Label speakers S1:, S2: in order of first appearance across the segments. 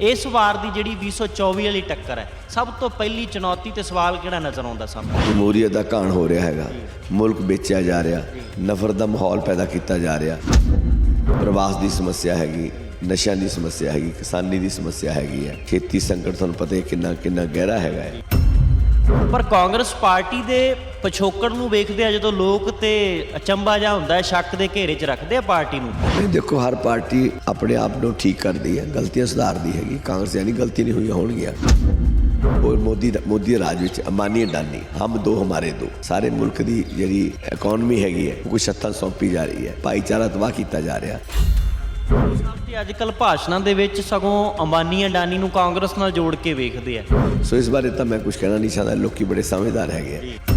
S1: ਇਸ ਵਾਰ ਦੀ ਜਿਹੜੀ 2024 ਵਾਲੀ ਟੱਕਰ ਹੈ ਸਭ ਤੋਂ ਪਹਿਲੀ ਚੁਣੌਤੀ ਤੇ ਸਵਾਲ ਕਿਹੜਾ ਨਜ਼ਰ ਆਉਂਦਾ ਸਾਹਮਣੇ
S2: ਜਮਹੂਰੀਅਤ ਦਾ ਘਾਣ ਹੋ ਰਿਹਾ ਹੈਗਾ। ਮੁਲਕ ਵੇਚਿਆ ਜਾ ਰਿਹਾ ਨਫ਼ਰਤ ਦਾ ਮਾਹੌਲ ਪੈਦਾ ਕੀਤਾ ਜਾ ਰਿਹਾ। ਪ੍ਰਵਾਸ ਦੀ ਸਮੱਸਿਆ ਹੈਗੀ ਨਸ਼ਿਆਂ ਦੀ ਸਮੱਸਿਆ ਹੈਗੀ ਕਿਸਾਨੀ ਦੀ ਸਮੱਸਿਆ ਹੈਗੀ ਹੈ। ਖੇਤੀ ਸੰਕਟ ਤੁਹਾਨੂੰ ਪਤਾ ਹੈ ਕਿੰਨਾ ਕਿੰਨਾ ਗਹਿਰਾ ਹੈਗਾ ਹੈ।
S1: ਪਰ ਕਾਂਗਰਸ ਪਾਰਟੀ ਦੇ ਪਿਛੋਕੜ ਨੂੰ ਵੇਖਦੇ ਆ ਜਦੋਂ ਲੋਕ ਤੇ ਅਚੰਬਾ ਜਾ ਹੁੰਦਾ ਹੈ, ਸ਼ੱਕ ਦੇ ਘੇਰੇ 'ਚ ਰੱਖਦੇ ਆ ਪਾਰਟੀ ਨੂੰ।
S2: ਨਹੀਂ, ਦੇਖੋ, ਹਰ ਪਾਰਟੀ ਆਪਣੇ ਆਪ ਨੂੰ ਠੀਕ ਕਰਦੀ ਹੈ, ਗਲਤੀਆਂ ਸੁਧਾਰਦੀ ਹੈਗੀ। ਕਾਂਗਰਸ ਯਾਨੀ ਗਲਤੀ ਨਹੀਂ ਹੋਈਆਂ ਹੋਣਗੀਆਂ। ਔਰ ਮੋਦੀ ਦਾ ਮੋਦੀ ਰਾਜ ਵਿੱਚ ਅੰਬਾਨੀ ਅਡਾਨੀ ਹਮ ਦੋ, ਹਮਾਰੇ ਦੋ। ਸਾਰੇ ਮੁਲਕ ਦੀ ਜਿਹੜੀ ਇਕਨੋਮੀ ਹੈਗੀ ਹੈ, ਉਹ ਕੁਛ ਹੱਥਾਂ ਸੌਂਪੀ ਜਾ ਰਹੀ ਹੈ, ਭਾਈਚਾਰਾ ਤਬਾਹ ਕੀਤਾ ਜਾ ਰਿਹਾ।
S1: ਤੇ ਅੱਜ ਕੱਲ ਭਾਸ਼ਣਾਂ ਦੇ ਵਿੱਚ ਸਗੋਂ ਅੰਬਾਨੀ ਅਡਾਨੀ ਨੂੰ ਕਾਂਗਰਸ ਨਾਲ ਜੋੜ ਕੇ ਵੇਖਦੇ ਆ।
S2: ਸੋ ਇਸ ਬਾਰੇ ਤਾਂ ਮੈਂ ਕੁਝ ਕਹਿਣਾ ਨਹੀਂ ਚਾਹੁੰਦਾ ਲੋਕੀ ਬੜੇ ਸਮਝਦਾਰ ਹੈਗੇ ਆ।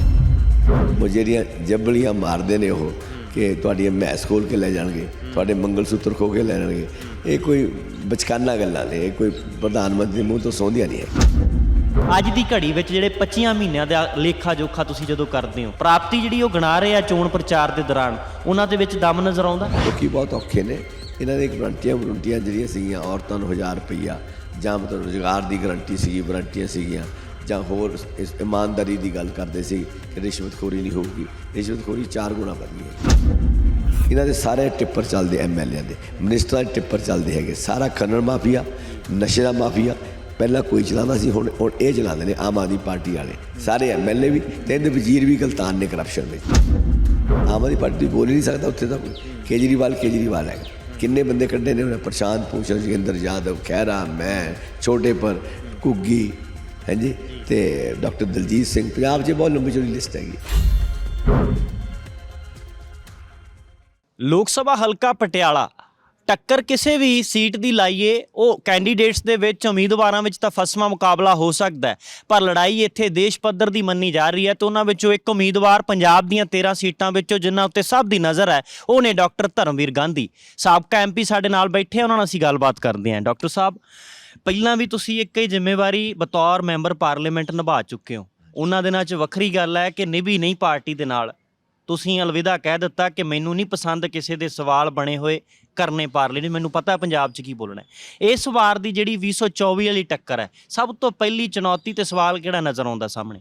S2: ਉਹ ਜਿਹੜੀਆਂ ਜੱਬਲੀਆਂ ਮਾਰਦੇ ਨੇ ਉਹ ਕਿ ਤੁਹਾਡੀਆਂ ਮੈਸ ਖੋਲ ਕੇ ਲੈ ਜਾਣਗੇ ਤੁਹਾਡੇ ਮੰਗਲ ਸੂਤਰ ਖੋ ਕੇ ਲੈ ਜਾਣਗੇ। ਇਹ ਕੋਈ ਬਚਕਾਨਾ ਗੱਲਾਂ ਨੇ ਇਹ ਕੋਈ ਪ੍ਰਧਾਨ ਮੰਤਰੀ ਦੇ ਮੂੰਹ ਤੋਂ ਸੌਂਦੀਆਂ ਨਹੀਂ ਹੈ
S1: ਅੱਜ ਦੀ ਘੜੀ ਵਿੱਚ ਜਿਹੜੇ 25 ਮਹੀਨਿਆਂ ਦਾ ਲੇਖਾ ਜੋਖਾ ਤੁਸੀਂ ਜਦੋਂ ਕਰਦੇ ਹੋ ਪ੍ਰਾਪਤੀ ਜਿਹੜੀ ਉਹ ਗਿਣਾ ਰਹੇ ਆ ਚੋਣ ਪ੍ਰਚਾਰ ਦੇ ਦੌਰਾਨ ਉਹਨਾਂ ਦੇ ਵਿੱਚ ਦਮ ਨਜ਼ਰ ਆਉਂਦਾ?
S2: ਲੋਕੀ ਬਹੁਤ ਔਖੇ ਨੇ। ਇਹਨਾਂ ਦੇ ਗਰੰਟੀਆਂ ਗਰੰਟੀਆਂ ਜਿਹੜੀਆਂ ਸੀਗੀਆਂ, ਔਰਤਾਂ ਨੂੰ 1000 ਰੁਪਈਆ, ਜਾਂ ਮਤਲਬ ਰੁਜ਼ਗਾਰ ਦੀ ਗਰੰਟੀ ਸੀਗੀ, ਵਾਰੰਟੀਆਂ ਸੀਗੀਆਂ, ਜਾਂ ਹੋਰ ਇਸ ਇਮਾਨਦਾਰੀ ਦੀ ਗੱਲ ਕਰਦੇ ਸੀ ਕਿ ਰਿਸ਼ਵਤਖੋਰੀ ਨਹੀਂ ਹੋਊਗੀ। ਰਿਸ਼ਵਤਖੋਰੀ ਚਾਰ ਗੁਣਾ ਵੱਧ ਗਈ ਇਹਨਾਂ ਦੇ ਸਾਰੇ ਟਿੱਪਰ ਚੱਲਦੇ ਐਮਐਲਏ ਦੇ, ਮਿਨਿਸਟਰਾਂ ਦੇ ਟਿੱਪਰ ਚੱਲਦੇ ਹੈਗੇ, ਸਾਰਾ ਖਨਨ ਮਾਫੀਆ, ਨਸ਼ੇ ਦਾ ਮਾਫੀਆ, ਪਹਿਲਾਂ ਕੋਈ ਚਲਾਉਂਦਾ ਸੀ, ਹੁਣ ਹੁਣ ਇਹ ਚਲਾਉਂਦੇ ਨੇ ਆਮ ਆਦਮੀ ਪਾਰਟੀ ਵਾਲੇ। ਸਾਰੇ ਐਮਐਲਏ ਵੀ ਤੇ ਇਹਦੇ ਵਜ਼ੀਰ ਵੀ ਗਲਤਾਨ ਨੇ ਕਰਪਸ਼ਨ ਵਿੱਚ। ਆਮ ਆਦਮੀ ਪਾਰਟੀ ਬੋਲ ਹੀ ਨਹੀਂ ਸਕਦਾ ਉੱਥੇ ਤਾਂ ਕੋਈ। ਕੇਜਰੀਵਾਲ ਕੇਜਰੀਵਾਲ ਹੈਗਾ। ਕਿੰਨੇ ਬੰਦੇ ਕੱਢੇ ਨੇ? ਉਹਨੇ ਪ੍ਰਸ਼ਾਂਤ ਭੂਸ਼ਣ ਜੋਗਿੰਦਰ ਯਾਦਵ ਖਹਿਰਾ ਮੈਂ ਛੋਟੇ ਪਰ ਕੁੱਗੀ ਹਾਂਜੀ? ਤੇ ਡਾਕਟਰ ਦਲਜੀਤ ਸਿੰਘ, ਪੰਜਾਬ 'ਚ ਬਹੁਤ ਲੰਬੀ ਚੌੜੀ ਲਿਸਟ ਹੈਗੀ।
S1: ਲੋਕ ਸਭਾ ਹਲਕਾ ਪਟਿਆਲਾ ਟੱਕਰ ਕਿਸੇ ਵੀ ਸੀਟ ਦੀ ਲਾਈਏ, ਉਹ ਕੈਂਡੀਡੇਟਸ ਦੇ ਵਿੱਚ, ਉਮੀਦਵਾਰਾਂ ਵਿੱਚ ਤਾਂ ਫਸਵਾ ਮੁਕਾਬਲਾ ਹੋ ਸਕਦਾ ਪਰ ਲੜਾਈ ਇੱਥੇ ਦੇਸ਼ ਪੱਧਰ ਦੀ ਮੰਨੀ ਜਾ ਰਹੀ ਹੈ ਤੇ ਉਹਨਾਂ ਵਿੱਚੋਂ ਇੱਕ ਉਮੀਦਵਾਰ ਪੰਜਾਬ ਦੀਆਂ 13 ਸੀਟਾਂ ਵਿੱਚੋਂ, ਜਿਨ੍ਹਾਂ ਉੱਤੇ ਸਭ ਦੀ ਨਜ਼ਰ ਹੈ, ਉਹ ਨੇ ਡਾਕਟਰ ਧਰਮਵੀਰ ਗਾਂਧੀ। ਸਾਬਕਾ ਐਮਪੀ ਸਾਡੇ ਨਾਲ ਬੈਠੇ ਉਹਨਾਂ ਨਾਲ ਅਸੀਂ ਗੱਲਬਾਤ ਕਰਦੇ ਹਾਂ। ਡਾਕਟਰ ਸਾਹਿਬ, ਪਹਿਲਾਂ ਵੀ ਤੁਸੀਂ ਇੱਕ ਹੀ ਜ਼ਿੰਮੇਵਾਰੀ ਬਤੌਰ ਮੈਂਬਰ ਪਾਰਲੀਮੈਂਟ ਨਿਭਾ ਚੁੱਕੇ ਹੋ। ਉਹਨਾਂ ਦਿਨਾਂ 'ਚ ਵੱਖਰੀ ਗੱਲ ਹੈ ਕਿ ਨਿਭੀ ਨਹੀਂ ਪਾਰਟੀ ਦੇ ਨਾਲ। ਤੁਸੀਂ ਅਲਵਿਦਾ ਕਹਿ ਦਿੱਤਾ ਕਿ ਮੈਨੂੰ ਨਹੀਂ ਪਸੰਦ ਕਿਸੇ ਦੇ ਸਵਾਲ ਬਣੇ ਹੋਏ ਕਰਨੇ ਪਾਰਲੇ ਨਹੀਂ ਮੈਨੂੰ ਪਤਾ ਪੰਜਾਬ 'ਚ ਕੀ ਬੋਲਣਾ ਹੈ। ਇਸ ਵਾਰ ਦੀ ਜਿਹੜੀ 2024 ਵਾਲੀ ਟੱਕਰ ਹੈ ਸਭ ਤੋਂ ਪਹਿਲੀ ਚੁਣੌਤੀ ਤੇ ਸਵਾਲ ਕਿਹੜਾ ਨਜ਼ਰ ਆਉਂਦਾ ਸਾਹਮਣੇ?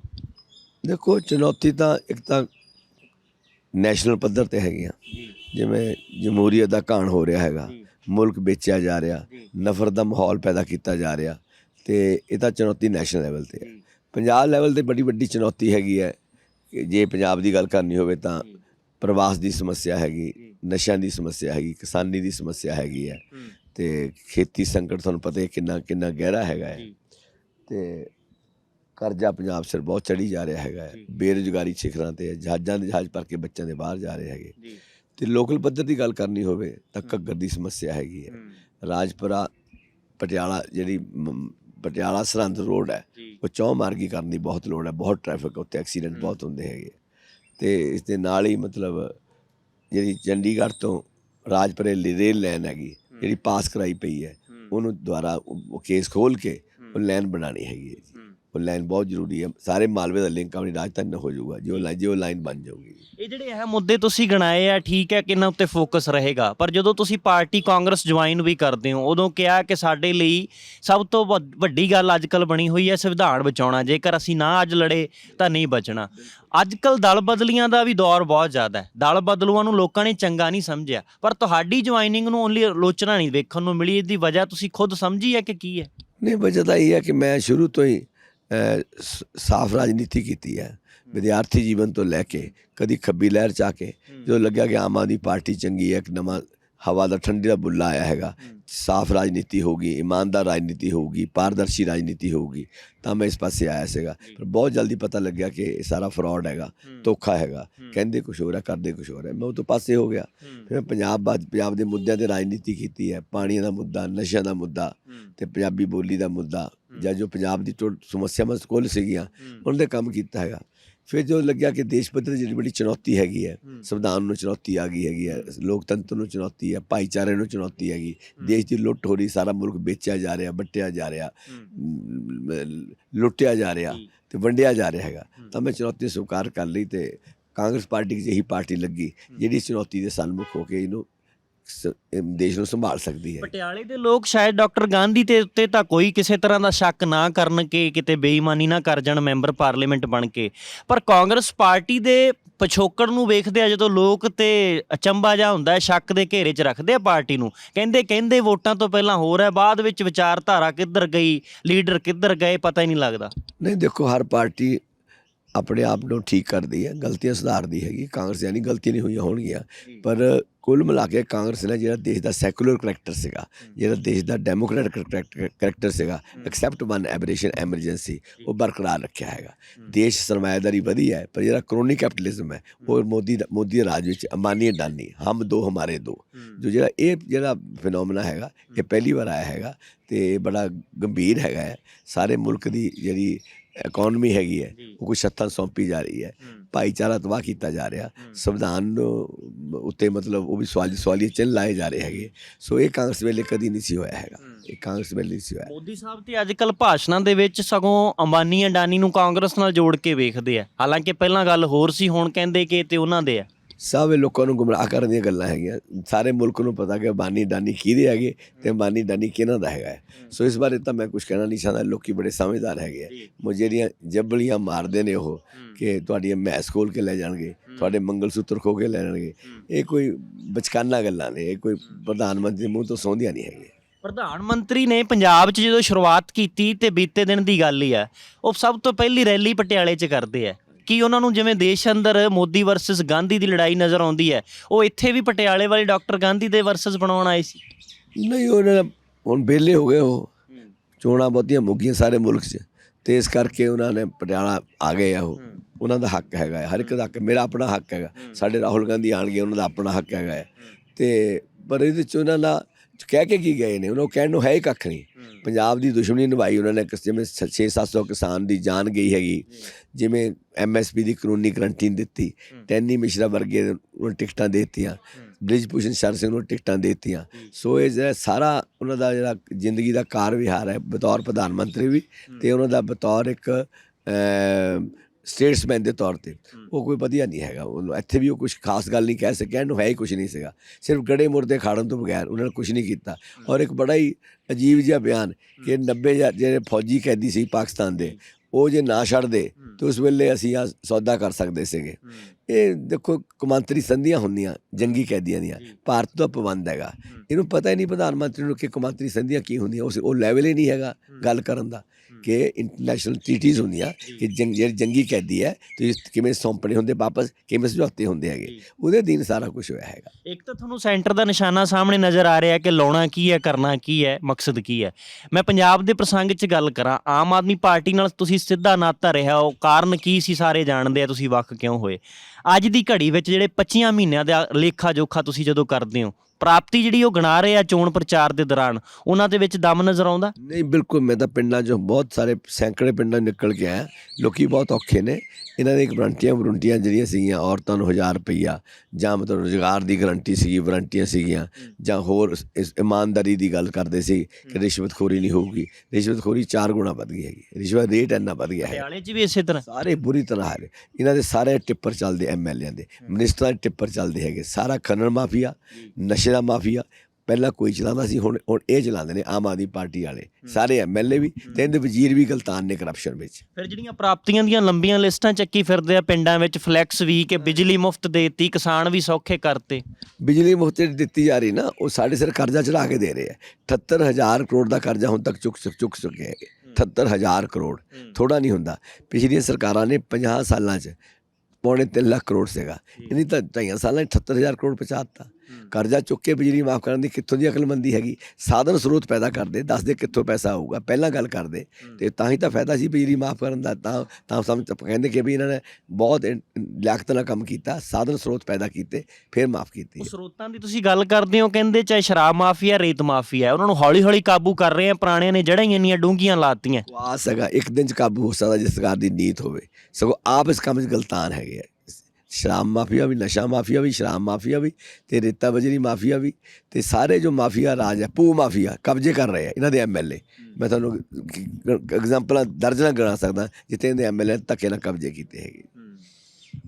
S2: ਦੇਖੋ ਚੁਣੌਤੀ ਤਾਂ ਇੱਕ ਤਾਂ ਨੈਸ਼ਨਲ ਪੱਧਰ ਤੇ ਹੈਗੀਆਂ। ਜਿਵੇਂ ਜਮਹੂਰੀਅਤ ਦਾ ਘਾਣ ਹੋ ਰਿਹਾ ਹੈਗਾ ਮੁਲਕ ਵੇਚਿਆ ਜਾ ਰਿਹਾ ਨਫ਼ਰਤ ਦਾ ਮਾਹੌਲ ਪੈਦਾ ਕੀਤਾ ਜਾ ਰਿਹਾ ਤੇ ਇਹ ਤਾਂ ਚੁਣੌਤੀ ਨੈਸ਼ਨਲ ਲੈਵਲ ਤੇ ਹੈ। ਪੰਜਾਬ ਲੈਵਲ ਤੇ ਬੜੀ ਵੱਡੀ ਚੁਣੌਤੀ ਹੈਗੀ ਹੈ। ਜੇ ਪੰਜਾਬ ਦੀ ਗੱਲ ਕਰਨੀ ਹੋਵੇ ਤਾਂ ਪ੍ਰਵਾਸ ਦੀ ਸਮੱਸਿਆ ਹੈਗੀ ਨਸ਼ਿਆਂ ਦੀ ਸਮੱਸਿਆ ਹੈਗੀ ਕਿਸਾਨੀ ਦੀ ਸਮੱਸਿਆ ਹੈਗੀ ਹੈ। ਤੇ ਖੇਤੀ ਸੰਕਟ ਤੁਹਾਨੂੰ ਪਤਾ ਹੈ ਕਿੰਨਾ ਕਿੰਨਾ ਗਹਿਰਾ ਹੈਗਾ ਹੈ। ਤੇ ਕਰਜ਼ਾ ਪੰਜਾਬ ਸਿਰ ਬਹੁਤ ਚੜੀ ਜਾ ਰਿਹਾ ਹੈਗਾ ਹੈ। ਬੇਰੁਜ਼ਗਾਰੀ ਸਿਖਰਾਂ ਤੇ ਹੈ ਜਹਾਜ਼ਾਂ ਦੇ ਜਹਾਜ਼ ਭਰ ਕੇ ਬੱਚਿਆਂ ਦੇ ਬਾਹਰ ਜਾ ਰਹੇ ਹੈਗੇ। ਤੇ ਲੋਕਲ ਪੱਧਰ ਦੀ ਗੱਲ ਕਰਨੀ ਹੋਵੇ ਤਾਂ ਘੱਗਰ ਦੀ ਸਮੱਸਿਆ ਹੈਗੀ ਹੈ। ਰਾਜਪੁਰਾ ਪਟਿਆਲਾ ਜਿਹੜੀ ਪਟਿਆਲਾ ਸਰਹੰਦ ਰੋਡ ਹੈ। ਉਹ ਚੌ ਮਾਰਗੀ ਕਰਨ ਦੀ ਬਹੁਤ ਲੋੜ ਹੈ। ਬਹੁਤ ਟ੍ਰੈਫਿਕ ਉੱਤੇ ਐਕਸੀਡੈਂਟ ਬਹੁਤ ਹੁੰਦੇ ਹੈਗੇ। ਤੇ ਇਸ ਦੇ ਨਾਲ ਹੀ ਮਤਲਬ ਜਿਹੜੀ ਚੰਡੀਗੜ੍ਹ ਤੋਂ ਰਾਜਪੁਰੇ ਰੇਲ ਲਾਈਨ ਹੈਗੀ ਜਿਹੜੀ ਪਾਸ ਕਰਾਈ ਪਈ ਹੈ ਉਹਨੂੰ ਦੁਆਰਾ ਉਹ ਉਹ ਕੇਸ ਖੋਲ ਕੇ ਉਹ ਲਾਈਨ ਬਣਾਣੀ ਹੈਗੀ ਹੈ ਜੀ। ਉਹ ਲਾਈਨ ਬਹੁਤ ਜ਼ਰੂਰੀ ਹੈ। ਸਾਰੇ ਮਾਲਵੇ ਦਾ ਲਿੰਕ ਆਪਣੀ ਰਾਜਧਾਨੀ ਨਾਲ ਹੋ ਜਾਊਗਾ। ਜੇ ਉਹ ਲਾਈਨ ਜੇ ਉਹ ਲਾਈਨ ਬਣ ਜਾਊਗੀ।
S1: ਇਹ ਜਿਹੜੇ ਇਹ ਮੁੱਦੇ ਤੁਸੀਂ ਗਿਣਾਏ ਆ ਠੀਕ ਹੈ ਕਿ ਇਹਨਾਂ ਉੱਤੇ ਫੋਕਸ ਰਹੇਗਾ। ਪਰ ਜਦੋਂ ਤੁਸੀਂ ਪਾਰਟੀ ਕਾਂਗਰਸ ਜੁਆਇਨ ਵੀ ਕਰਦੇ ਹੋ ਉਦੋਂ ਕਿਹਾ ਕਿ ਸਾਡੇ ਲਈ ਸਭ ਤੋਂ ਵੱਡ- ਵੱਡੀ ਗੱਲ ਅੱਜਕੱਲ ਬਣੀ ਹੋਈ ਹੈ ਸੰਵਿਧਾਨ ਬਚਾਉਣਾ। ਜੇਕਰ ਅਸੀਂ ਨਾ ਅੱਜ ਲੜੇ ਤਾਂ ਨਹੀਂ ਬਚਣਾ। ਅੱਜਕੱਲ ਦਲ ਬਦਲੀਆਂ ਦਾ ਵੀ ਦੌਰ ਬਹੁਤ ਜ਼ਿਆਦਾ ਹੈ। ਦਲ ਬਦਲੂਆਂ ਨੂੰ ਲੋਕਾਂ ਨੇ ਚੰਗਾ ਨਹੀਂ ਸਮਝਿਆ। ਪਰ ਤੁਹਾਡੀ ਜੁਆਇਨਿੰਗ ਨੂੰ ਓਨਲੀ ਆਲੋਚਨਾ ਨਹੀਂ ਵੇਖਣ ਨੂੰ ਮਿਲੀ। ਇਹਦੀ ਵਜ੍ਹਾ ਤੁਸੀਂ ਖੁਦ ਸਮਝੀ ਹੈ ਕਿ ਕੀ ਹੈ?
S2: ਨਹੀਂ ਵਜ੍ਹਾ ਤਾਂ ਇਹ ਹੈ ਕਿ ਮੈਂ ਸ਼ੁਰੂ ਤੋਂ ਹੀ ਸਾਫ਼ ਰਾਜਨੀਤੀ ਕੀਤੀ ਹੈ। ਵਿਦਿਆਰਥੀ ਜੀਵਨ ਤੋਂ ਲੈ ਕੇ ਕਦੀ ਖੱਬੀ ਲਹਿਰ ਚ ਆ ਕੇ ਜਦੋਂ ਲੱਗਿਆ ਕਿ ਆਮ ਆਦਮੀ ਪਾਰਟੀ ਚੰਗੀ ਹੈ ਇੱਕ ਨਵਾਂ ਹਵਾ ਦਾ ਠੰਡੀ ਦਾ ਬੁੱਲਾ ਆਇਆ ਹੈਗਾ ਸਾਫ਼ ਰਾਜਨੀਤੀ ਹੋਊਗੀ ਇਮਾਨਦਾਰ ਰਾਜਨੀਤੀ ਹੋਊਗੀ ਪਾਰਦਰਸ਼ੀ ਰਾਜਨੀਤੀ ਹੋਊਗੀ ਤਾਂ ਮੈਂ ਇਸ ਪਾਸੇ ਆਇਆ ਸੀਗਾ। ਪਰ ਬਹੁਤ ਜਲਦੀ ਪਤਾ ਲੱਗਿਆ ਕਿ ਇਹ ਸਾਰਾ ਫਰਾਡ ਹੈਗਾ ਧੋਖਾ ਹੈਗਾ। ਕਹਿੰਦੇ ਕੁਝ ਹੋਰ ਹੈ ਕਰਦੇ ਕੁਝ ਹੋਰ ਹੈ। ਮੈਂ ਉਹ ਤੋਂ ਪਾਸੇ ਹੋ ਗਿਆ। ਫਿਰ ਪੰਜਾਬ ਬਾਦ ਪੰਜਾਬ ਦੇ ਮੁੱਦਿਆਂ ਤੇ ਰਾਜਨੀਤੀ ਕੀਤੀ ਹੈ ਪਾਣੀ ਦਾ ਮੁੱਦਾ ਨਸ਼ਿਆਂ ਦਾ ਮੁੱਦਾ ਤੇ ਪੰਜਾਬੀ ਬੋਲੀ ਦਾ ਮੁੱਦਾ। ਜਾਂ ਜੋ ਪੰਜਾਬ ਦੀ ਟੋ ਸਮੱਸਿਆਵਾਂ ਕੋਲ ਸੀਗੀਆਂ ਉਹਨਾਂ ਦੇ ਕੰਮ ਕੀਤਾ ਹੈਗਾ। ਫਿਰ ਜੋ ਲੱਗਿਆ ਕਿ ਦੇਸ਼ ਪੱਧਰ ਜਿਹੜੀ ਬੜੀ ਚੁਣੌਤੀ ਹੈਗੀ ਹੈ ਸੰਵਿਧਾਨ ਨੂੰ ਚੁਣੌਤੀ ਆ ਗਈ ਹੈਗੀ ਹੈ ਲੋਕਤੰਤਰ ਨੂੰ ਚੁਣੌਤੀ ਹੈ ਭਾਈਚਾਰੇ ਨੂੰ ਚੁਣੌਤੀ ਹੈਗੀ ਦੇਸ਼ ਦੀ ਲੁੱਟ ਹੋ ਰਹੀ ਸਾਰਾ ਮੁਲਕ ਵੇਚਿਆ ਜਾ ਰਿਹਾ ਵੱਟਿਆ ਜਾ ਰਿਹਾ ਲੁੱਟਿਆ ਜਾ ਰਿਹਾ ਤੇ ਵੰਡਿਆ ਜਾ ਰਿਹਾ ਹੈਗਾ। ਤਾਂ ਮੈਂ ਚੁਣੌਤੀ ਸਵੀਕਾਰ ਕਰ ਲਈ ਤੇ ਕਾਂਗਰਸ ਪਾਰਟੀ ਜਿਹੀ ਪਾਰਟੀ ਲੱਗੀ ਜਿਹੜੀ ਚੁਣੌਤੀ ਦੇ ਸਨਮੁਖ ਹੋ ਕੇ ਇਹਨੂੰ ਸ- ਦੇਸ਼ ਨੂੰ ਸੰਭਾਲ ਸਕਦੀ ਹੈ।
S1: ਪਟਿਆਲੇ ਦੇ ਲੋਕ ਸ਼ਾਇਦ ਡਾਕਟਰ ਗਾਂਧੀ ਤੇ ਉੱਤੇ ਤਾਂ ਕੋਈ ਕਿਸੇ ਤਰ੍ਹਾਂ ਦਾ ਸ਼ੱਕ ਨਾ ਕਰਨ ਕਿ ਕਿਤੇ ਬੇਈਮਾਨੀ ਨਾ ਕਰ ਜਾਣ ਮੈਂਬਰ ਪਾਰਲੀਮੈਂਟ ਬਣ ਕੇ। ਪਰ ਕਾਂਗਰਸ ਪਾਰਟੀ ਦੇ ਪਿਛੋਕੜ ਨੂੰ ਵੇਖਦੇ ਆ ਜਦੋਂ ਲੋਕ ਤੇ ਅਚੰਭਾ ਜਾ ਹੁੰਦਾ ਹੈ ਸ਼ੱਕ ਦੇ ਘੇਰੇ 'ਚ ਰੱਖਦੇ ਆ ਪਾਰਟੀ ਨੂੰ। ਕਹਿੰਦੇ ਕਹਿੰਦੇ ਵੋਟਾਂ ਤੋਂ ਪਹਿਲਾਂ ਹੋਰ ਹੈ ਬਾਅਦ ਵਿੱਚ ਵਿਚਾਰਧਾਰਾ ਕਿੱਧਰ ਗਈ ਲੀਡਰ ਕਿੱਧਰ ਗਏ ਪਤਾ ਹੀ ਨਹੀਂ ਲੱਗਦਾ।
S2: ਨਹੀਂ ਦੇਖੋ ਹਰ ਪਾਰਟੀ ਆਪਣੇ ਆਪ ਨੂੰ ਠੀਕ ਕਰਦੀ ਹੈ ਗਲਤੀਆਂ ਸੁਧਾਰਦੀ ਹੈਗੀ ਕਾਂਗਰਸ ਯਾਨੀ ਗਲਤੀਆਂ ਨਹੀਂ ਹੋਈਆਂ ਹੋਣਗੀਆਂ। ਪਰ ਕੁੱਲ ਮਿਲਾ ਕੇ ਕਾਂਗਰਸ ਨੇ ਜਿਹੜਾ ਦੇਸ਼ ਦਾ ਸੈਕੂਲਰ ਕਰੈਕਟਰ ਸੀਗਾ ਜਿਹੜਾ ਦੇਸ਼ ਦਾ ਡੈਮੋਕ੍ਰੈਟਿਕ ਕਰੈਕਟਰ ਸੀਗਾ ਐਕਸੈਪਟ ਵਨ ਐਬਰੇਸ਼ਨ ਐਮਰਜੈਂਸੀ ਉਹ ਬਰਕਰਾਰ ਰੱਖਿਆ ਹੈਗਾ। ਦੇਸ਼ ਸਰਮਾਇਦਾਰੀ ਵਧੀ ਹੈ ਪਰ ਜਿਹੜਾ ਕ੍ਰੋਨੀ ਕੈਪੀਟਲਿਜ਼ਮ ਹੈ ਉਹ ਮੋਦੀ ਦਾ ਮੋਦੀ ਦੇ ਰਾਜ ਵਿੱਚ ਅੰਬਾਨੀ ਅਡਾਨੀ ਹਮ ਦੋ ਹਮਾਰੇ ਦੋ। ਜੋ ਜਿਹੜਾ ਇਹ ਜਿਹੜਾ ਫਿਨੋਮਨਾ ਹੈਗਾ ਇਹ ਪਹਿਲੀ ਵਾਰ ਆਇਆ ਹੈਗਾ ਤੇ ਬੜਾ ਗੰਭੀਰ ਹੈਗਾ ਸਾਰੇ ਮੁਲਕ ਦੀ ਜਿਹੜੀ ਇਕਨੋਮੀ ਹੈਗੀ ਹੈ ਉਹ ਕੋਈ ਛੱਤਾਂ ਸੌਂਪੀ ਜਾ ਰਹੀ ਹੈ ਭਾਈਚਾਰਾ ਤਬਾਹ ਕੀਤਾ ਜਾ ਰਿਹਾ ਸੰਵਿਧਾਨ ਨੂੰ ਉੱਤੇ ਮਤਲਬ ਉਹ ਵੀ ਸਵਾਲ ਸਵਾਲੀਏ ਚਿੰਨ੍ਹ ਲਾਏ ਜਾ ਰਹੇ ਹੈਗੇ। ਸੋ ਇਹ ਕਾਂਗਰਸ ਵੇਲੇ ਕਦੀ ਨਹੀਂ ਸੀ ਹੋਇਆ ਹੈਗਾ। ਇਹ ਕਾਂਗਰਸ ਵੇਲੇ ਨਹੀਂ ਸੀ ਹੋਇਆ।
S1: ਮੋਦੀ ਸਾਹਿਬ ਤੇ ਅੱਜ ਕੱਲ ਭਾਸ਼ਣਾਂ ਦੇ ਵਿੱਚ ਸਗੋਂ ਅੰਬਾਨੀ ਅਡਾਨੀ ਨੂੰ ਕਾਂਗਰਸ ਨਾਲ ਜੋੜ ਕੇ ਵੇਖਦੇ ਆ। ਹਾਲਾਂਕਿ ਪਹਿਲਾਂ ਗੱਲ ਹੋਰ ਸੀ ਹੁਣ ਕਹਿੰਦੇ ਕਿ ਤੇ ਉਹਨਾਂ ਦੇ ਆ।
S2: ਸਭ ਲੋਕਾਂ ਨੂੰ ਗੁੰਮਰਾਹ ਕਰਨ ਦੀਆਂ ਗੱਲਾਂ ਹੈਗੀਆਂ। ਸਾਰੇ ਮੁਲਕ ਨੂੰ ਪਤਾ ਕਿ ਬਾਨੀ ਡਾਨੀ ਕਿਹਦੇ ਹੈਗੇ ਤੇ ਬਾਨੀ ਡਾਨੀ ਕਿਹਨਾਂ ਦਾ ਹੈਗਾ। ਸੋ ਇਸ ਬਾਰੇ ਤਾਂ ਮੈਂ ਕੁਝ ਕਹਿਣਾ ਨਹੀਂ ਚਾਹੁੰਦਾ ਲੋਕੀ ਬੜੇ ਸਮਝਦਾਰ ਹੈਗੇ ਮੁਝੇ ਜਿਹੜੀਆਂ ਜੱਬਲੀਆਂ ਮਾਰਦੇ ਨੇ ਉਹ ਕਿ ਤੁਹਾਡੀਆਂ ਮੈਸ ਖੋਲ ਕੇ ਲੈ ਜਾਣਗੇ ਤੁਹਾਡੇ ਮੰਗਲ ਸੂਤਰ ਖੋ ਕੇ ਲੈ ਜਾਣਗੇ। ਇਹ ਕੋਈ ਬਚਕਾਨਾ ਗੱਲਾਂ ਨੇ ਇਹ ਕੋਈ ਪ੍ਰਧਾਨ ਮੰਤਰੀ ਦੇ ਮੂੰਹ ਤੋਂ ਸੌਂਦੀਆਂ ਨਹੀਂ ਹੈਗੀਆਂ।
S1: ਪ੍ਰਧਾਨ ਮੰਤਰੀ ਨੇ ਪੰਜਾਬ 'ਚ ਜਦੋਂ ਸ਼ੁਰੂਆਤ ਕੀਤੀ ਤੇ ਬੀਤੇ ਦਿਨ ਦੀ ਗੱਲ ਹੀ ਆ ਉਹ ਸਭ ਤੋਂ ਪਹਿਲੀ ਰੈਲੀ ਪਟਿਆਲੇ 'ਚ ਕਰਦੇ ਆ। ਕੀ ਉਹਨਾਂ ਨੂੰ ਜਿਵੇਂ ਦੇਸ਼ ਅੰਦਰ ਮੋਦੀ ਵਰਸਸ ਗਾਂਧੀ ਦੀ ਲੜਾਈ ਨਜ਼ਰ ਆਉਂਦੀ ਹੈ ਉਹ ਇੱਥੇ ਵੀ ਪਟਿਆਲੇ ਵਾਲੀ ਡਾਕਟਰ ਗਾਂਧੀ ਦੇ ਵਰਸਸ ਬਣਾਉਣ ਆਏ ਸੀ?
S2: ਨਹੀਂ ਉਹਨਾਂ ਹੁਣ ਬੇਲੇ ਹੋ ਗਏ ਉਹ ਚੋਣਾਂ ਬਹੁਤੀਆਂ ਮੁੱਕੀਆਂ ਸਾਰੇ ਮੁਲਕ 'ਚ ਤੇ ਇਸ ਕਰਕੇ ਉਹਨਾਂ ਨੇ ਪਟਿਆਲਾ ਆ ਗਏ ਆ ਉਹ। ਉਹਨਾਂ ਦਾ ਹੱਕ ਹੈਗਾ ਹਰ ਇੱਕ ਦਾ ਹੱਕ ਮੇਰਾ ਆਪਣਾ ਹੱਕ ਹੈਗਾ। ਸਾਡੇ ਰਾਹੁਲ ਗਾਂਧੀ ਆਣਗੇ ਉਹਨਾਂ ਦਾ ਆਪਣਾ ਹੱਕ ਹੈਗਾ। ਤੇ ਪਰ ਇਹਦੇ 'ਚ ਉਹਨਾਂ ਦਾ ਕਹਿ ਕੇ ਕੀ ਗਏ ਨੇ? ਉਹਨਾਂ ਕਹਿਣ ਨੂੰ ਹੈ ਹੀ ਕੱਖ ਨਹੀਂ। ਪੰਜਾਬ ਦੀ ਦੁਸ਼ਮਣੀ ਨਿਭਾਈ ਉਹਨਾਂ ਨੇ ਕਿਸ- ਜਿਵੇਂ 6-700 ਕਿਸਾਨ ਦੀ ਜਾਨ ਗਈ ਹੈਗੀ। ਜਿਵੇਂ ਐਮਐਸਪੀ ਦੀ ਕਾਨੂੰਨੀ ਗਰੰਟੀ ਦਿੱਤੀ। ਟੈਨੀ ਮਿਸ਼ਰਾ ਵਰਗੇ ਨੂੰ ਟਿਕਟਾਂ ਦੇ ਦਿੱਤੀਆਂ। ਬ੍ਰਿਜ ਭੂਸ਼ਣ ਸ਼ਰ ਸਿੰਘ ਨੂੰ ਟਿਕਟਾਂ ਦੇ ਦਿੱਤੀਆਂ। ਸੋ ਇਹ ਜਿਹੜਾ ਸਾਰਾ ਉਹਨਾਂ ਦਾ ਜਿਹੜਾ ਜ਼ਿੰਦਗੀ ਦਾ ਕਾਰ ਵਿਹਾਰ ਹੈ ਬਤੌਰ ਪ੍ਰਧਾਨ ਮੰਤਰੀ ਵੀ ਤੇ ਉਹਨਾਂ ਦਾ ਬਤੌਰ ਇੱਕ ਸਟੇਟਸਮੈਨ ਦੇ ਤੌਰ ਤੇ। ਉਹ ਕੋਈ ਵਧੀਆ ਨਹੀਂ ਹੈਗਾ। ਉਹਨੂੰ ਇੱਥੇ ਵੀ ਉਹ ਕੁਝ ਖਾਸ ਗੱਲ ਨਹੀਂ ਕਹਿ ਸਕਿਆ ਇਹਨੂੰ ਹੈ ਹੀ ਕੁਝ ਨਹੀਂ ਸੀਗਾ। ਸਿਰਫ ਗੜੇ ਮੁਰਦੇ ਖਾੜਨ ਤੋਂ ਬਗੈਰ ਉਹਨਾਂ ਨੇ ਕੁਝ ਨਹੀਂ ਕੀਤਾ। ਔਰ ਇੱਕ ਬੜਾ ਹੀ ਅਜੀਬ ਜਿਹਾ ਬਿਆਨ ਕਿ 90 ਹਜ਼ਾਰ ਜਿਹੜੇ ਫੌਜੀ ਕੈਦੀ ਸੀ ਪਾਕਿਸਤਾਨ ਦੇ ਉਹ ਜੇ ਨਾ ਛੱਡਦੇ ਤੇ ਉਸ ਵੇਲੇ ਅਸੀਂ ਆ ਸੌਦਾ ਕਰ ਸਕਦੇ ਸੀਗੇ। ਇਹ ਦੇਖੋ ਕੌਮਾਂਤਰੀ ਸੰਧੀਆਂ ਹੁੰਦੀਆਂ ਜੰਗੀ ਕੈਦੀਆਂ ਦੀਆਂ। ਭਾਰਤ ਦਾ ਪਾਬੰਦ ਹੈਗਾ। ਇਹਨੂੰ ਪਤਾ ਹੀ ਨਹੀਂ ਪ੍ਰਧਾਨ ਮੰਤਰੀ ਨੂੰ ਕਿ ਕੌਮਾਂਤਰੀ ਸੰਧੀਆਂ ਕੀ ਹੁੰਦੀਆਂ ਉਸ ਉਹ ਲੈਵਲ ਹੀ ਨਹੀਂ ਹੈਗਾ ਗੱਲ ਕਰਨ ਦਾ। ਕਿ ਇੰਟਰਨੈਸ਼ਨਲ ਟ੍ਰੀਟੀਜ਼ ਹੁੰਦੀਆਂ ਕਿ ਜੰਗ ਜਿਹੜੇ ਜੰਗੀ ਕੈਦੀ ਹੈ ਤੇ ਕਿਵੇਂ ਸੌਂਪਣੇ ਹੁੰਦੇ ਵਾਪਸ ਕਿਵੇਂ ਸਮਝੌਤੇ ਹੁੰਦੇ ਹੈਗੇ। ਉਹਦੇ ਅਧੀਨ ਸਾਰਾ ਕੁਝ ਹੋਇਆ ਹੈਗਾ।
S1: ਇੱਕ ਤਾਂ ਤੁਹਾਨੂੰ ਸੈਂਟਰ ਦਾ ਨਿਸ਼ਾਨਾ ਸਾਹਮਣੇ ਨਜ਼ਰ ਆ ਰਿਹਾ ਕਿ ਲਾਉਣਾ ਕੀ ਹੈ ਕਰਨਾ ਕੀ ਹੈ ਮਕਸਦ ਕੀ ਹੈ। ਮੈਂ ਪੰਜਾਬ ਦੇ ਪ੍ਰਸੰਗ 'ਚ ਗੱਲ ਕਰਾਂ ਆਮ ਆਦਮੀ ਪਾਰਟੀ ਨਾਲ ਤੁਸੀਂ ਸਿੱਧਾ ਨਾਤਾ ਰਿਹਾ ਉਹ ਕਾਰਨ ਕੀ ਸੀ ਸਾਰੇ ਜਾਣਦੇ ਆ ਤੁਸੀਂ ਵੱਖ ਕਿਉਂ ਹੋਏ? ਅੱਜ ਦੀ ਘੜੀ ਵਿੱਚ ਜਿਹੜੇ 25 ਮਹੀਨਿਆਂ ਦਾ ਲੇਖਾ ਜੋਖਾ ਤੁਸੀਂ ਜਦੋਂ ਕਰਦੇ ਹੋ ਪ੍ਰਾਪਤੀ ਜਿਹੜੀ ਉਹ ਗਣਾ ਰਹੇ ਆ ਚੋਣ ਪ੍ਰਚਾਰ ਦੇ ਦੌਰਾਨ ਉਹਨਾਂ ਦੇ ਵਿੱਚ ਦਮ ਨਜ਼ਰ ਆਉਂਦਾ?
S2: ਨਹੀਂ ਬਿਲਕੁਲ ਮੈਂ ਤਾਂ ਪਿੰਡਾਂ 'ਚੋਂ ਬਹੁਤ ਸਾਰੇ ਸੈਂਕੜੇ ਪਿੰਡਾਂ ਨਿਕਲ ਕੇ ਆਇਆ। ਲੋਕੀ ਬਹੁਤ ਔਖੇ ਨੇ। ਇਹਨਾਂ ਦੇ ਗਰੰਟੀਆਂ ਵਾਰੰਟੀਆਂ ਜਿਹੜੀਆਂ ਸੀਗੀਆਂ ਔਰਤਾਂ ਨੂੰ 1000 ਰੁਪਈਆ ਜਾਂ ਮਤਲਬ ਰੁਜ਼ਗਾਰ ਦੀ ਗਰੰਟੀ ਸੀਗੀ ਵਾਰੰਟੀਆਂ ਸੀਗੀਆਂ ਜਾਂ ਹੋਰ ਇਸ ਇਮਾਨਦਾਰੀ ਦੀ ਗੱਲ ਕਰਦੇ ਸੀ ਕਿ ਰਿਸ਼ਵਤਖੋਰੀ ਨਹੀਂ ਹੋਊਗੀ। ਰਿਸ਼ਵਤਖੋਰੀ ਚਾਰ ਗੁਣਾ ਵੱਧ ਗਈ ਹੈਗੀ। ਰਿਸ਼ਵਤ ਰੇਟ ਇੰਨਾ ਵੱਧ ਗਿਆ ਹੈ।
S1: ਪਟਿਆਲੇ 'ਚ ਵੀ ਇਸੇ ਤਰ੍ਹਾਂ।
S2: ਸਾਰੇ ਬੁਰੀ ਤਰ੍ਹਾਂ ਹਾਰੇ। ਇਹਨਾਂ ਦੇ ਸਾਰੇ ਟਿੱਪਰ ਚੱਲਦੇ ਐਮਐਲਏਆਂ ਦੇ। ਮਿਨਿਸਟਰਾਂ ਦੇ ਟਿੱਪਰ ਚੱਲਦੇ ਹੈਗੇ। ਸਾਰਾ ਖਨਨ ਮਾਫੀਆ ਨਸ਼ੇ ਦਾ ਮਾਫੀਆ ਪਹਿਲਾਂ ਕੋਈ ਚਲਾਉਂਦਾ ਸੀ ਹੁਣ ਹੁਣ ਇਹ ਚਲਾਉਂਦੇ ਨੇ ਆਮ ਆਦਮੀ ਪਾਰਟੀ ਵਾਲੇ। ਸਾਰੇ ਐਮਐਲਏ ਵੀ ਤੇ ਇਹਦੇ ਵਜ਼ੀਰ ਵੀ ਗਲਤਾਨ ਨੇ ਕਰਪਸ਼ਨ ਵਿੱਚ।
S1: ਫਿਰ ਜਿਹੜੀਆਂ ਪ੍ਰਾਪਤੀਆਂ ਦੀਆਂ ਲੰਬੀਆਂ ਲਿਸਟਾਂ ਚੱਕੀ ਫਿਰਦੇ ਆ ਪਿੰਡਾਂ ਵਿੱਚ ਫਲੈਕਸ ਵੀ ਕਿ ਬਿਜਲੀ ਮੁਫਤ ਦੇਤੀ ਕਿਸਾਨ ਵੀ ਸੌਖੇ ਕਰਤੇ।
S2: ਬਿਜਲੀ ਮੁਫਤ ਦਿੱਤੀ ਜਾ ਰਹੀ ਨਾ ਉਹ ਸਾਡੇ ਸਿਰ ਕਰਜ਼ਾ ਚੜਾ ਕੇ ਦੇ ਰਹੇ ਆ। 78000 ਕਰੋੜ ਦਾ ਕਰਜ਼ਾ ਹੁਣ ਤੱਕ ਚੁੱਕ ਚੁੱਕ ਚੁੱਕ ਹੈਗੇ 78000 ਕਰੋੜ। ਥੋੜਾ ਨਹੀਂ ਹੁੰਦਾ। ਪਿਛਲੀਆਂ ਸਰਕਾਰਾਂ ਨੇ 50 ਸਾਲਾਂ 'ਚ ਪੌਣੇ 3 ਲੱਖ ਕਰੋੜ ਸੀਗਾ। ਇਹਨੀ ਤਾਂ ਢਾਈਆਂ ਸਾਲਾਂ 'ਚ 78000 ਕਰੋੜ ਪਹੁੰਚਾਤਾ ਕਰਜ਼ਾ ਚੁੱਕ ਕੇ ਬਿਜਲੀ ਮਾਫ ਕਰਨ ਦੀ ਕਿੱਥੋਂ ਦੀ ਅਕਲਮੰਦੀ ਹੈਗੀ? ਸਾਧਨ ਸਰੋਤ ਪੈਦਾ ਕਰਦੇ ਦੱਸਦੇ ਕਿੱਥੋਂ ਪੈਸਾ ਆਊਗਾ ਪਹਿਲਾਂ ਗੱਲ ਕਰਦੇ। ਤੇ ਤਾਂ ਹੀ ਤਾਂ ਫਾਇਦਾ ਸੀ ਬਿਜਲੀ ਮਾਫ ਕਰਨ ਦਾ ਤਾਂ ਤਾਂ ਸਮਝ ਕਹਿੰਦੇ ਕਿ ਵੀ ਇਹਨਾਂ ਨੇ ਬਹੁਤ ਲਿਆਕਤ ਨਾਲ ਕੰਮ ਕੀਤਾ ਸਾਧਨ ਸਰੋਤ ਪੈਦਾ ਕੀਤੇ ਫਿਰ ਮਾਫ ਕੀਤੀ।
S1: ਸਰੋਤਾਂ ਦੀ ਤੁਸੀਂ ਗੱਲ ਕਰਦੇ ਹੋ ਕਹਿੰਦੇ ਚਾਹੇ ਸ਼ਰਾਬ ਮਾਫੀਆ ਰੇਤ ਮਾਫੀਆ ਉਹਨਾਂ ਨੂੰ ਹੌਲੀ ਹੌਲੀ ਕਾਬੂ ਕਰ ਰਹੇ ਆ ਪੁਰਾਣਿਆਂ ਨੇ ਜੜ੍ਹਾਂ ਹੀ ਇੰਨੀਆਂ ਡੂੰਘੀਆਂ ਲਾਤੀਆਂ।
S2: ਉਹ ਆ ਸਕਾ ਇੱਕ ਦਿਨ ਚ ਕਾਬੂ ਹੋ ਸਕਦਾ ਜਿਸ ਸਰਕਾਰ ਦੀ ਨੀਤ ਹੋਵੇ। ਸਗੋਂ ਆਪ ਇਸ ਕੰਮ 'ਚ ਗਲਤਾਨ ਹੈਗੇ ਆ। ਸ਼ਰਾਬ ਮਾਫੀਆ ਵੀ ਨਸ਼ਾ ਮਾਫੀਆ ਵੀ ਸ਼ਰਾਬ ਮਾਫੀਆ ਵੀ ਤੇ ਰੇਤਾ ਬਜਰੀ ਮਾਫੀਆ ਵੀ ਤੇ ਸਾਰੇ ਜੋ ਮਾਫੀਆ ਰਾਜ ਹੈ ਪੂ ਮਾਫੀਆ ਕਬਜ਼ੇ ਕਰ ਰਹੇ ਆ ਇਹਨਾਂ ਦੇ ਐਮਐਲਏ ਮੈਂ ਤੁਹਾਨੂੰ ਐਗਜ਼ਾਮਪਲਾਂ ਦਰਜਨਾਂ ਗਿਣਾ ਸਕਦਾ ਜਿੱਥੇ ਇਹਦੇ ਐਮਐਲਏ ਧੱਕੇ ਨਾਲ ਕਬਜ਼ੇ ਕੀਤੇ ਹੈਗੇ।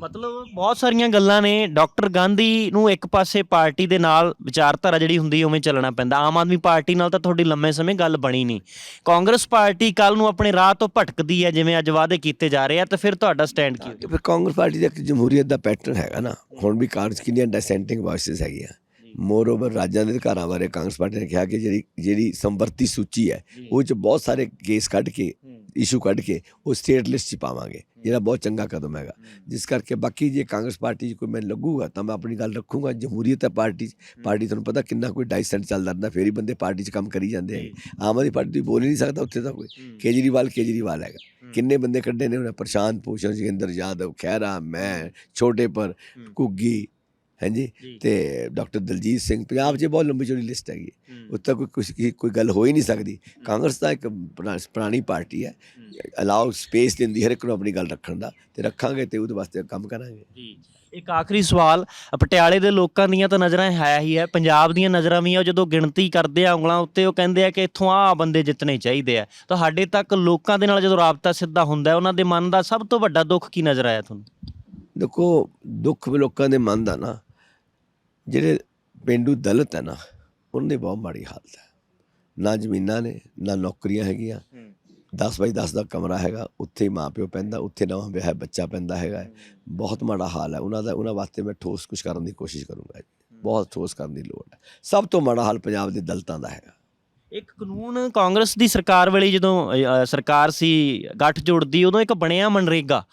S1: ਮਤਲਬ ਬਹੁਤ ਸਾਰੀਆਂ ਗੱਲਾਂ ਨੇ। ਡਾਕਟਰ ਗਾਂਧੀ ਨੂੰ ਇੱਕ ਪਾਸੇ ਪਾਰਟੀ ਦੇ ਨਾਲ ਵਿਚਾਰਧਾਰਾ ਜਿਹੜੀ ਹੁੰਦੀ ਉਵੇਂ ਚੱਲਣਾ ਪੈਂਦਾ। ਆਮ ਆਦਮੀ ਪਾਰਟੀ ਨਾਲ ਤਾਂ ਤੁਹਾਡੀ ਲੰਮੇ ਸਮੇਂ ਗੱਲ ਬਣੀ ਨਹੀਂ। ਕਾਂਗਰਸ ਪਾਰਟੀ ਕੱਲ ਨੂੰ ਆਪਣੇ ਰਾਹ ਤੋਂ ਭਟਕਦੀ ਹੈ ਜਿਵੇਂ ਅੱਜ ਵਾਅਦੇ ਕੀਤੇ ਜਾ ਰਹੇ ਆ ਤਾਂ ਫਿਰ ਤੁਹਾਡਾ ਸਟੈਂਡ ਕੀ
S2: ਤੇ ਫਿਰ ਕਾਂਗਰਸ ਪਾਰਟੀ ਦਾ ਇੱਕ ਜਮਹੂਰੀਅਤ ਦਾ ਪੈਟਰਨ ਹੈਗਾ ਨਾ। ਹੁਣ ਵੀ ਕਾਂਗਰਸ ਕਿੰਨੀਆਂ ਡਿਸੈਂਟਿੰਗ ਵਾਇਸਸ ਹੈਗੀਆਂ। ਮੋਰ ਓਵਰ ਰਾਜਾਂ ਦੇ ਅਧਿਕਾਰਾਂ ਬਾਰੇ ਕਾਂਗਰਸ ਪਾਰਟੀ ਨੇ ਕਿਹਾ ਕਿ ਜਿਹੜੀ ਜਿਹੜੀ ਸੰਵਰਤੀ ਸੂਚੀ ਹੈ ਉਹ ਚ ਬਹੁਤ ਸਾਰੇ ਕੇਸ ਕੱਢ ਕੇ ਇਸ਼ੂ ਕੱਢ ਕੇ ਉਹ ਸਟੇਟ ਲਿਸਟ 'ਚ ਪਾਵਾਂਗੇ ਜਿਹੜਾ ਬਹੁਤ ਚੰਗਾ ਕਦਮ ਹੈਗਾ। ਜਿਸ ਕਰਕੇ ਬਾਕੀ ਜੇ ਕਾਂਗਰਸ ਪਾਰਟੀ 'ਚ ਕੋਈ ਮੈਨੂੰ ਲੱਗੂਗਾ ਤਾਂ ਮੈਂ ਆਪਣੀ ਗੱਲ ਰੱਖੂਗਾ ਜਮਹੂਰੀਅਤ ਪਾਰਟੀ ਪਾਰਟੀ ਤੁਹਾਨੂੰ ਪਤਾ ਕਿੰਨਾ ਕੋਈ ਡਾਈਸੈਂਟ ਚੱਲਦਾ ਰਹਿੰਦਾ ਫੇਰ ਹੀ ਬੰਦੇ ਪਾਰਟੀ 'ਚ ਕੰਮ ਕਰੀ ਜਾਂਦੇ ਹੈਗੇ ਆਮ ਆਦਮੀ ਪਾਰਟੀ ਬੋਲ ਹੀ ਨਹੀਂ ਸਕਦਾ ਉੱਥੇ ਤਾਂ ਕੋਈ। ਕੇਜਰੀਵਾਲ ਕੇਜਰੀਵਾਲ ਹੈਗਾ। ਕਿੰਨੇ ਬੰਦੇ ਕੱਢੇ ਨੇ ਉਹਨੇ? ਪ੍ਰਸ਼ਾਂਤ ਭੂਸ਼ਣ ਜੋਗਿੰਦਰ ਯਾਦਵ ਖਹਿਰਾ ਮੈਂ ਛੋਟੇ ਪਰ ਘੁੱਗੀ ਹਾਂਜੀ। ਤੇ ਡਾਕਟਰ ਦਲਜੀਤ ਸਿੰਘ ਪੰਜਾਬ 'ਚ ਬਹੁਤ ਲੰਬੀ ਚੌੜੀ ਲਿਸਟ ਹੈਗੀ। ਉੱਥੇ ਕੋਈ ਕੁਛ ਕੀ- ਕੋਈ ਗੱਲ ਹੋ ਹੀ ਨਹੀਂ ਸਕਦੀ। ਕਾਂਗਰਸ ਤਾਂ ਇੱਕ ਪੁਰਾ- ਪੁਰਾਣੀ ਪਾਰਟੀ ਹੈ। ਅਲਾਉ ਸਪੇਸ ਦਿੰਦੀ ਹਰ ਇੱਕ ਨੂੰ ਆਪਣੀ ਗੱਲ ਰੱਖਣ ਦਾ ਤੇ ਰੱਖਾਂਗੇ ਤੇ ਉਹਦੇ ਵਾਸਤੇ ਕੰਮ ਕਰਾਂਗੇ।
S1: ਜੀ। ਇੱਕ ਆਖਰੀ ਸਵਾਲ ਪਟਿਆਲੇ ਦੇ ਲੋਕਾਂ ਦੀਆਂ ਤਾਂ ਨਜ਼ਰਾਂ ਹੈ ਹੀ ਹੈ ਪੰਜਾਬ ਦੀਆਂ ਨਜ਼ਰਾਂ ਵੀ ਆ ਜਦੋਂ ਗਿਣਤੀ ਕਰਦੇ ਆ ਉਂਗਲਾਂ ਉੱਤੇ ਉਹ ਕਹਿੰਦੇ ਆ ਕਿ ਇੱਥੋਂ ਆ ਬੰਦੇ ਜਿੱਤਣੇ ਚਾਹੀਦੇ ਆ। ਤੁਹਾਡੇ ਤੱਕ ਲੋਕਾਂ ਦੇ ਨਾਲ ਜਦੋਂ ਰਾਬਤਾ ਸਿੱਧਾ ਹੁੰਦਾ ਉਹਨਾਂ ਦੇ ਮਨ ਦਾ ਸਭ ਤੋਂ ਵੱਡਾ ਦੁੱਖ ਕੀ ਨਜ਼ਰ ਆਇਆ ਤੁਹਾਨੂੰ?
S2: ਦੇਖੋ ਦੁੱਖ ਵੀ ਲੋਕਾਂ ਦੇ ਮਨ ਦਾ ਨਾ। ਜਿਹੜੇ ਪਿੰਡੂ ਦਲਿਤ ਹੈ ਨਾ ਉਹਨਾਂ ਦੀ ਬਹੁਤ ਮਾੜੀ ਹਾਲਤ ਹੈ। ਨਾ ਜ਼ਮੀਨਾਂ ਨੇ ਨਾ ਨੌਕਰੀਆਂ ਹੈਗੀਆਂ। 10 ਬਾਈ 10 ਦਾ ਕਮਰਾ ਹੈਗਾ ਉੱਥੇ ਹੀ ਮਾਪਿਓ ਪੈਂਦਾ ਉੱਥੇ ਨਵਾਂ ਵਿਆਹ ਬੱਚਾ ਪੈਂਦਾ ਹੈਗਾ। ਬਹੁਤ ਮਾੜਾ ਹਾਲ ਹੈ। ਉਹਨਾਂ ਦਾ ਉਹਨਾਂ ਵਾਸਤੇ ਮੈਂ ਠੋਸ ਕੁਝ ਕਰਨ ਦੀ ਕੋਸ਼ਿਸ਼ ਕਰੂੰਗਾ ਬਹੁਤ ਠੋਸ ਕਰਨ ਦੀ ਲੋੜ ਹੈ। ਸਭ ਤੋਂ ਮਾੜਾ ਹਾਲ ਪੰਜਾਬ ਦੇ ਦਲਿਤਾਂ ਦਾ ਹੈਗਾ।
S1: ਇੱਕ ਕਾਨੂੰਨ ਕਾਂਗਰਸ ਦੀ ਸਰਕਾਰ ਵੇਲੇ ਜਦੋਂ ਸਰਕਾਰ ਸੀ ਗੱਠ ਜੋੜਦੀ ਉਦੋਂ ਇੱਕ ਬਣਿਆ ਮਨਰੇਗਾ।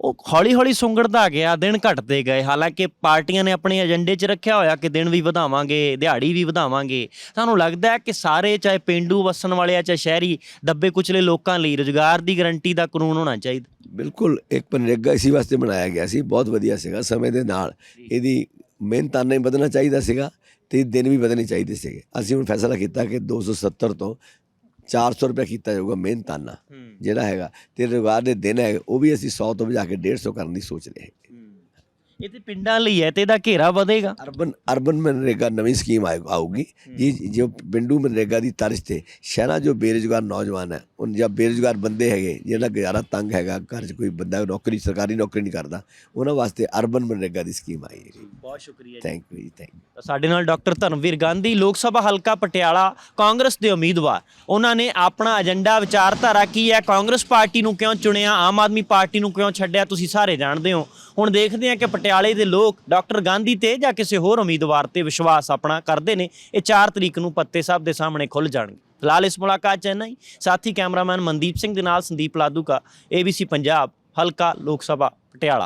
S1: ਉਹ ਹੌਲੀ ਹੌਲੀ ਸੁੰਗੜਦਾ ਗਿਆ ਦਿਨ ਘਟਦੇ ਗਏ। ਹਾਲਾਂਕਿ ਪਾਰਟੀਆਂ ਨੇ ਆਪਣੇ ਏਜੰਡੇ 'ਚ ਰੱਖਿਆ ਹੋਇਆ ਕਿ ਦਿਨ ਵੀ ਵਧਾਵਾਂਗੇ ਦਿਹਾੜੀ ਵੀ ਵਧਾਵਾਂਗੇ। ਤੁਹਾਨੂੰ ਲੱਗਦਾ ਹੈ ਕਿ ਸਾਰੇ ਚਾਹੇ ਪਿੰਡੂ ਵਸਣ ਵਾਲੇ ਆ ਚਾਹੇ ਸ਼ਹਿਰੀ ਦੱਬੇ ਕੁਚਲੇ ਲੋਕਾਂ ਲਈ ਰੁਜ਼ਗਾਰ ਦੀ ਗਾਰੰਟੀ ਦਾ ਕਾਨੂੰਨ ਹੋਣਾ ਚਾਹੀਦਾ।
S2: ਬਿਲਕੁਲ ਇੱਕ ਪਨਰੇਗਾ ਇਸੇ ਵਾਸਤੇ ਬਣਾਇਆ ਗਿਆ ਸੀ। ਬਹੁਤ ਵਧੀਆ ਸੀਗਾ ਸਮੇਂ ਦੇ ਨਾਲ। ਇਹਦੀ ਮਿਹਨਤਾਨਾ ਹੀ ਵਧਣਾ ਚਾਹੀਦਾ ਸੀਗਾ ਤੇ ਦਿਨ ਵੀ ਵਧਣੇ ਚਾਹੀਦੇ ਸੀਗੇ। ਅਸੀਂ ਹੁਣ ਫੈਸਲਾ ਕੀਤਾ ਕਿ 270 ਤੋਂ 400 ਰੁਪਏ ਕੀਤਾ ਜਾਊਗਾ ਮਿਹਨਤਾਨਾ ਜਿਹੜਾ ਹੈਗਾ। ਤੇ ਰੁਜ਼ਗਾਰ ਦੇ ਦਿਨ ਹੈ ਉਹ ਵੀ ਅਸੀਂ 100 ਤੋਂ ਵਜਾ ਕੇ 150 ਕਰਨ ਦੀ ਸੋਚ ਰਹੇ ਹਾਂ
S1: ਇਹ ਤੇ ਪਿੰਡਾਂ ਲਈ ਹੈ ਤੇ ਇਹਦਾ ਘੇਰਾ ਵਧੇਗਾ।
S2: ਅਰਬਨ ਅਰਬਨ ਮਨਰੇਗਾ ਨਵੀਂ ਸਕੀਮ ਆਊਗੀ। ਜੀ ਜੋ ਪਿੰਡੂ ਮਨਰੇਗਾ ਦੀ ਤਰਜ਼ ਤੇ ਸ਼ਹਿਰਾਂ ਜੋ ਬੇਰੁਜ਼ਗਾਰ ਨੌਜਵਾਨ ਹੈ ਉਹ ਜਾਂ ਬੇਰੁਜ਼ਗਾਰ ਬੰਦੇ ਹੈਗੇ ਜਿਹਦਾ ਗੁਜ਼ਾਰਾ ਤੰਗ ਹੈਗਾ ਘਰ 'ਚ ਕੋਈ ਬੰਦਾ ਨੌਕਰੀ ਸਰਕਾਰੀ ਨੌਕਰੀ ਨਹੀਂ ਕਰਦਾ ਉਹਨਾਂ ਵਾਸਤੇ ਅਰਬਨ ਮਨਰੇਗਾ ਦੀ ਸਕੀਮ ਆਈ ਹੈ
S1: ਬਹੁਤ ਸ਼ੁਕਰੀਆ
S2: thank you ji thank you
S1: ਸਾਡੇ ਨਾਲ ਡਾਕਟਰ ਧਰਮਵੀਰ ਗਾਂਧੀ ਲੋਕ ਸਭਾ ਹਲਕਾ ਪਟਿਆਲਾ ਕਾਂਗਰਸ ਦੇ ਉਮੀਦਵਾਰ। ਉਹਨਾਂ ਨੇ ਆਪਣਾ ਏਜੰਡਾ ਵਿਚਾਰਧਾਰਾ ਕੀ ਹੈ? ਕਾਂਗਰਸ ਪਾਰਟੀ ਨੂੰ ਕਿਉਂ ਚੁਣਿਆ? ਆਮ ਆਦਮੀ ਪਾਰਟੀ ਨੂੰ ਕਿਉਂ ਛੱਡਿਆ? ਤੁਸੀਂ ਸਾਰੇ ਜਾਣਦੇ ਹੋ। ਹੁਣ ਦੇਖਦੇ ਹਾਂ ਕਿ ਪਟਿਆਲੇ ਦੇ ਲੋਕ ਡਾਕਟਰ ਗਾਂਧੀ ਤੇ ਜਾਂ ਕਿਸੇ ਹੋਰ ਉਮੀਦਵਾਰ ਤੇ ਵਿਸ਼ਵਾਸ ਆਪਣਾ ਕਰਦੇ ਨੇ। ਇਹ 4 ਤਰੀਕ ਨੂੰ ਪੱਤੇ ਸਾਹਿਬ ਦੇ ਸਾਹਮਣੇ ਖੁੱਲ ਜਾਣਗੇ। ਫਿਲਹਾਲ ਇਸ ਮੁਲਾਕਾਤ ਚ ਇੰਨਾ ਹੀ। ਸਾਥੀ ਕੈਮਰਾਮੈਨ ਮਨਦੀਪ ਸਿੰਘ ਦੇ ਨਾਲ ਸੰਦੀਪ ਲਾਦੂਕਾ ABC ਪੰਜਾਬ, ਹਲਕਾ ਲੋਕ ਸਭਾ, ਪਟਿਆਲਾ।